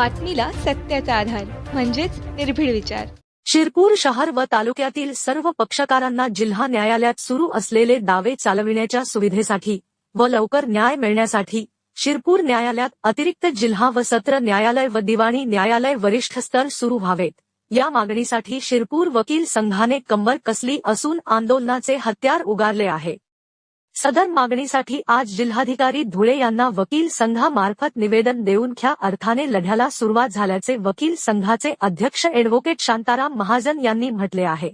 बातमीला सत्याचा आधार म्हणजेच निर्भीड विचार. शिरपूर शहर व तालुक्यातील सर्व पक्षकारांना जिल्हा न्यायालयात सुरू असलेले दावे चालविण्याच्या सुविधेसाठी व लवकर न्याय मिळण्यासाठी शिरपूर न्यायालयात अतिरिक्त जिल्हा व सत्र न्यायालय व दिवाणी न्यायालय वरिष्ठ स्तर सुरू व्हावेत. या मागणीसाठी शिरपूर वकील संघाने कंबर कसली असून आंदोलनाचे हत्यार उगारले आहे. सदर मागणीसाठी आज जिल्हाधिकारी धुळे यांना वकील संघामार्फत निवेदन देऊन ख्या अर्थाने लढ्याला सुरुवात झाल्याचे वकील संघाचे अध्यक्ष एडव्होकेट शांताराम महाजन यांनी म्हटले आहे.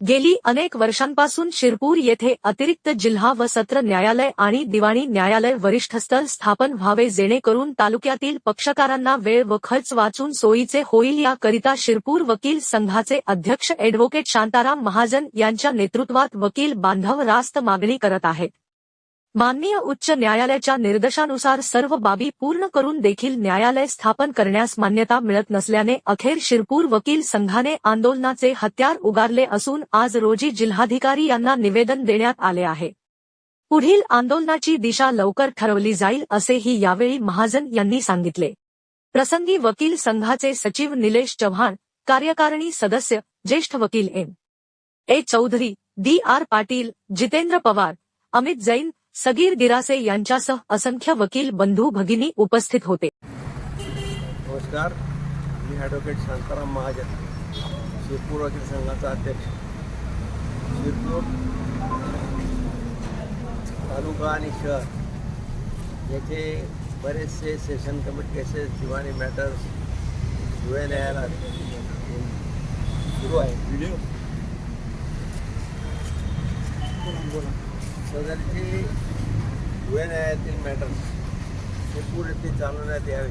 गेली अनेक वर्षांपासून शिरपूर येथे अतिरिक्त जिल्हा व सत्र न्यायालय आणि दिवाणी न्यायालय वरिष्ठस्तर स्थापन व्हावे जेणेकरून तालुक्यातील पक्षकारांना वेळ व खर्च वाचून सोयीचे होईल याकरिता शिरपूर वकील संघाचे अध्यक्ष एडव्होकेट शांताराम महाजन यांच्या नेतृत्वात वकील बांधव रास्त मागणी करत आहेत. माननीय उच्च न्यायालयाच्या निर्देशानुसार सर्व बाबी पूर्ण करून देखील न्यायालय स्थापन करण्यास मान्यता मिळत नसल्याने अखेर शिरपूर वकील संघाने आंदोलनाचे हत्यार उगारले असून आज रोजी जिल्हाधिकारी यांना निवेदन देण्यात आले आहे. पुढील आंदोलनाची दिशा लवकर ठरवली जाईल असेही यावेळी महाजन यांनी सांगितले. प्रसंगी वकील संघाचे सचिव निलेश चव्हाण कार्यकारिणी सदस्य ज्येष्ठ वकील M. A. Chaudhari D. R. Patil Jitendra Pawar Amit Jain Sagir Girase यांच्यासह असंख्य वकील बंधू भगिनी उपस्थित होते. नमस्कार. मी ॲडव्होकेट शांताराम महाजन शिरपूर वकील संघाचा अध्यक्ष. शिरपूर तालुका आणि शहर याचे बरेचसे सेशन कमिटी केसेस दिवाणी मॅटर्स धुळे न्यायालयात सुरू आहे व्हिडिओ सदरची धुळे न्यायालयातील मॅटर्स शिरपूर येथे चालवण्यात यावे.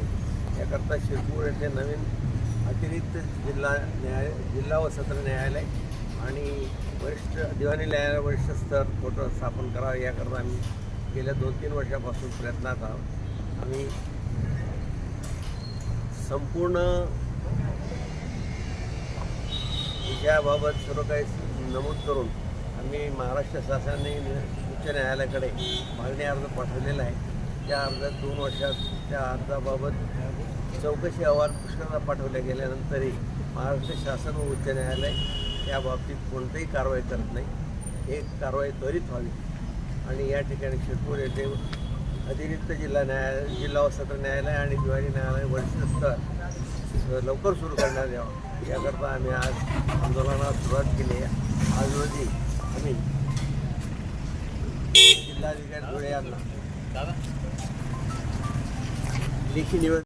याकरता शिरपूर येथे नवीन अतिरिक्त जिल्हा न्याय जिल्हा व सत्र न्यायालय आणि वरिष्ठ दिवाणी न्यायालय वरिष्ठ स्तर कोर्ट स्थापन करावे. याकरता आम्ही गेल्या दोन तीन वर्षापासून प्रयत्नात आहोत. आम्ही संपूर्ण विषयाबाबत सर्व काही नमूद करून आम्ही महाराष्ट्र शासनाने उच्च न्यायालयाकडे मागणी अर्ज पाठवलेला आहे. त्या अर्जात दोन वर्षात त्या अर्जाबाबत चौकशी अहवाल पुष्कळदा पाठवल्या गेल्यानंतरही महाराष्ट्र शासन व उच्च न्यायालय या बाबतीत कोणतीही कारवाई करत नाही. एक कारवाई त्वरित व्हावी. आणि या ठिकाणी शिरपूर येथे अतिरिक्त जिल्हा न्यायालय जिल्हा व सत्र न्यायालय आणि दिवाळी न्यायालय वरिष्ठ स्तर लवकर सुरू करण्यात यावं. याकरता आम्ही आज आंदोलनाला सुरुवात केली आहे. आज रोजी आम्ही जिल्हाधिकारी धुळे यांना लेखी निवेदन